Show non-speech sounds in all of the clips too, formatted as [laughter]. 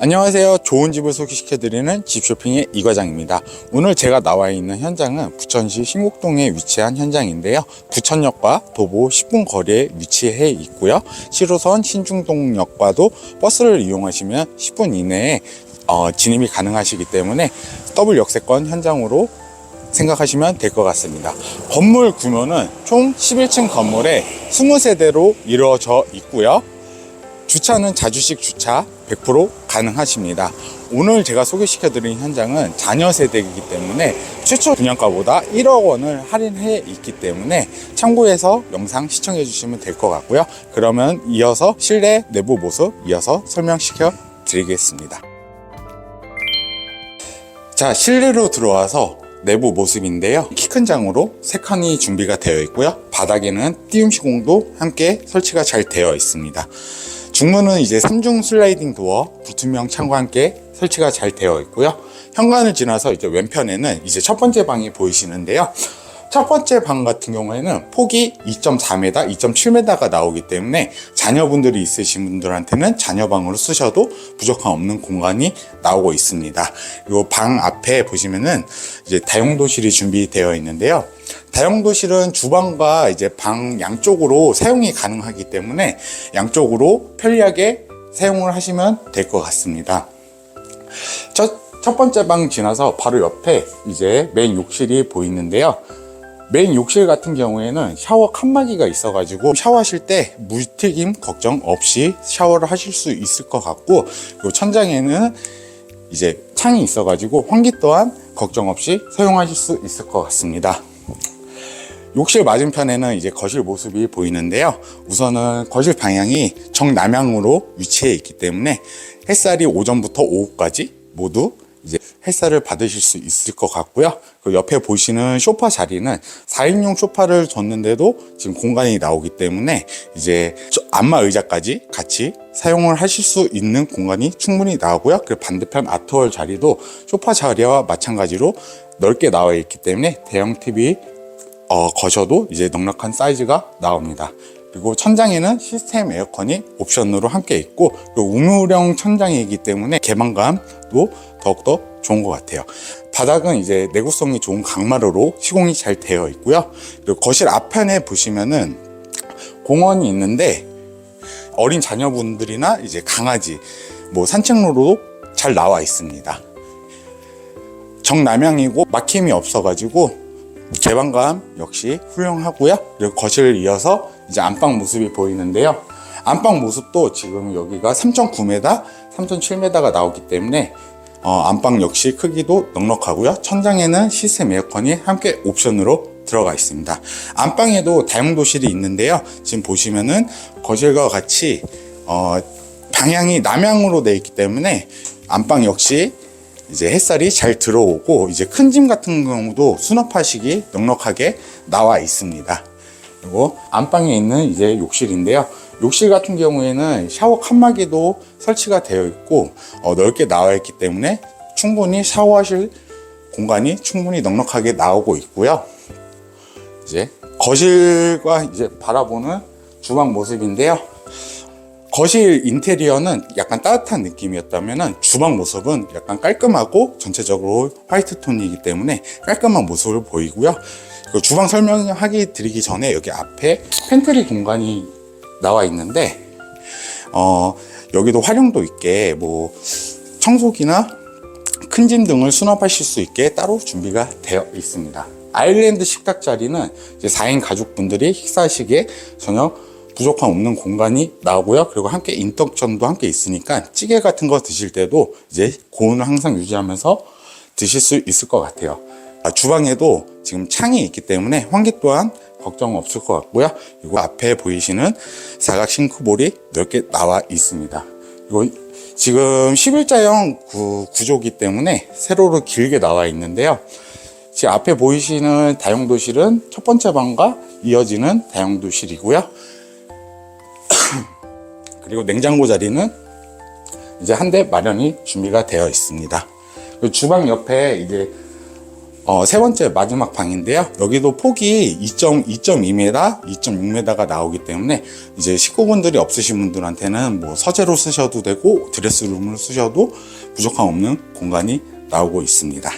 안녕하세요. 좋은 집을 소개시켜드리는 집쇼핑의 이과장입니다. 오늘 제가 나와 있는 현장은 부천시 신곡동에 위치한 현장인데요. 부천역과 도보 10분 거리에 위치해 있고요. 7호선 신중동역과도 버스를 이용하시면 10분 이내에 어, 진입이 가능하시기 때문에 더블 역세권 현장으로 생각하시면 될 것 같습니다. 건물 규모는 총 11층 건물에 20세대로 이루어져 있고요. 주차는 자주식 주차 100% 가능하십니다. 오늘 제가 소개시켜드린 현장은 자녀 세대이기 때문에 최초 분양가보다 1억 원을 할인해 있기 때문에 참고해서 영상 시청해 주시면 될 것 같고요. 그러면 이어서 실내 내부 모습 이어서 설명시켜 드리겠습니다. 자, 실내로 들어와서 내부 모습인데요. 키 큰 장으로 세 칸이 준비가 되어 있고요. 바닥에는 띄움 시공도 함께 설치가 잘 되어 있습니다. 중문은 이제 3중 슬라이딩 도어, 불투명 창과 함께 설치가 잘 되어 있고요. 현관을 지나서 이제 왼편에는 이제 첫 번째 방이 보이시는데요. 첫 번째 방 같은 경우에는 폭이 2.4m, 2.7m가 나오기 때문에 자녀분들이 있으신 분들한테는 자녀방으로 쓰셔도 부족함 없는 공간이 나오고 있습니다. 그리고 방 앞에 보시면은 이제 다용도실이 준비되어 있는데요. 다용도실은 주방과 이제 방 양쪽으로 사용이 가능하기 때문에 양쪽으로 편리하게 사용을 하시면 될 것 같습니다. 첫, 첫 번째 방 지나서 바로 옆에 이제 메인 욕실이 보이는데요. 메인 욕실 같은 경우에는 샤워 칸막이가 있어가지고 샤워하실 때 물튀김 걱정 없이 샤워를 하실 수 있을 것 같고 그리고 천장에는 이제 창이 있어가지고 환기 또한 걱정 없이 사용하실 수 있을 것 같습니다. 욕실 맞은편에는 이제 거실 모습이 보이는데요. 우선은 거실 방향이 정남향으로 위치해 있기 때문에 햇살이 오전부터 오후까지 모두 햇살을 받으실 수 있을 것 같고요. 그 옆에 보시는 소파 자리는 4인용 소파를 줬는데도 지금 공간이 나오기 때문에 이제 저 안마 의자까지 같이 사용을 하실 수 있는 공간이 충분히 나오고요. 그 반대편 아트월 자리도 소파 자리와 마찬가지로 넓게 나와 있기 때문에 대형 TV 어, 거셔도 이제 넉넉한 사이즈가 나옵니다. 그리고 천장에는 시스템 에어컨이 옵션으로 함께 있고 우물형 천장이기 때문에 개방감도 더욱더 좋은 것 같아요. 바닥은 이제 내구성이 좋은 강마루로 시공이 잘 되어 있고요. 그리고 거실 앞편에 보시면은 공원이 있는데 어린 자녀분들이나 이제 강아지 뭐 산책로로 잘 나와 있습니다. 정남향이고 막힘이 없어가지고 개방감 역시 훌륭하고요. 그리고 거실을 이어서 이제 안방 모습이 보이는데요. 안방 모습도 지금 여기가 3.9m, 3.7m가 나오기 때문에 어, 안방 역시 크기도 넉넉하고요. 천장에는 시스템 에어컨이 함께 옵션으로 들어가 있습니다. 안방에도 다용도실이 있는데요. 지금 보시면은 거실과 같이 어, 방향이 남향으로 되어 있기 때문에 안방 역시 이제 햇살이 잘 들어오고 이제 큰 짐 같은 경우도 수납하시기 넉넉하게 나와 있습니다. 그리고 안방에 있는 이제 욕실인데요. 욕실 같은 경우에는 샤워 칸막이도 설치가 되어 있고 어, 넓게 나와 있기 때문에 충분히 샤워하실 공간이 충분히 넉넉하게 나오고 있고요. 이제 거실과 이제 바라보는 주방 모습인데요. 거실 인테리어는 약간 따뜻한 느낌이었다면 주방 모습은 약간 깔끔하고 전체적으로 화이트 톤이기 때문에 깔끔한 모습을 보이고요. 그 주방 설명하기 드리기 전에 여기 앞에 팬트리 공간이 나와 있는데 어, 여기도 활용도 있게 뭐 청소기나 큰 짐 등을 수납하실 수 있게 따로 준비가 되어 있습니다. 아일랜드 식탁 자리는 이제 4인 가족분들이 식사하시기에 전혀 부족함 없는 공간이 나오고요. 그리고 함께 인덕션도 함께 있으니까 찌개 같은 거 드실 때도 이제 고온을 항상 유지하면서 드실 수 있을 것 같아요. 아, 주방에도 지금 창이 있기 때문에 환기 또한 걱정 없을 것 같고요. 그리고 앞에 보이시는 사각 싱크볼이 넓게 나와 있습니다. 그리고 지금 11자형 구, 구조기 때문에 세로로 길게 나와 있는데요. 지금 앞에 보이시는 다용도실은 첫 번째 방과 이어지는 다용도실이고요. [clears throat] 그리고 냉장고 자리는 이제 한 대 마련이 준비가 되어 있습니다. 그 주방 옆에 이제 어, 세 번째 마지막 방인데요. 여기도 폭이 2.2m, 2.6m가 나오기 때문에 이제 식구분들이 없으신 분들한테는 뭐 서재로 쓰셔도 되고 드레스룸으로 쓰셔도 부족함 없는 공간이 나오고 있습니다.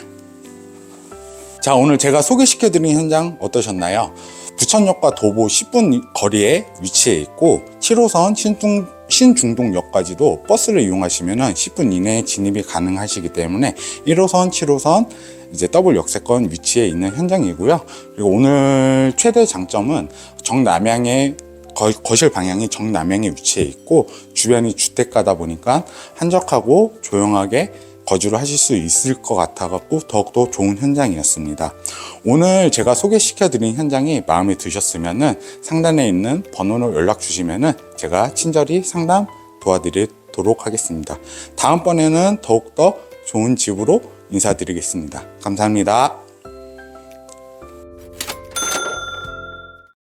자, 오늘 제가 소개시켜드린 현장 어떠셨나요? 부천역과 도보 10분 거리에 위치해 있고 7호선 신중, 신중동역까지도 버스를 이용하시면 10분 이내에 진입이 가능하시기 때문에 1호선, 7호선 이제 더블 역세권 위치에 있는 현장이고요. 그리고 오늘 최대 장점은 정남향의 거, 거실 방향이 정남향에 위치해 있고 주변이 주택가다 보니까 한적하고 조용하게 거주를 하실 수 있을 것 같아갖고 더욱더 좋은 현장이었습니다. 오늘 제가 소개시켜드린 현장이 마음에 드셨으면은 상단에 있는 번호로 연락 주시면은 제가 친절히 상담 도와드리도록 하겠습니다. 다음번에는 더욱더 좋은 집으로 인사드리겠습니다. 감사합니다.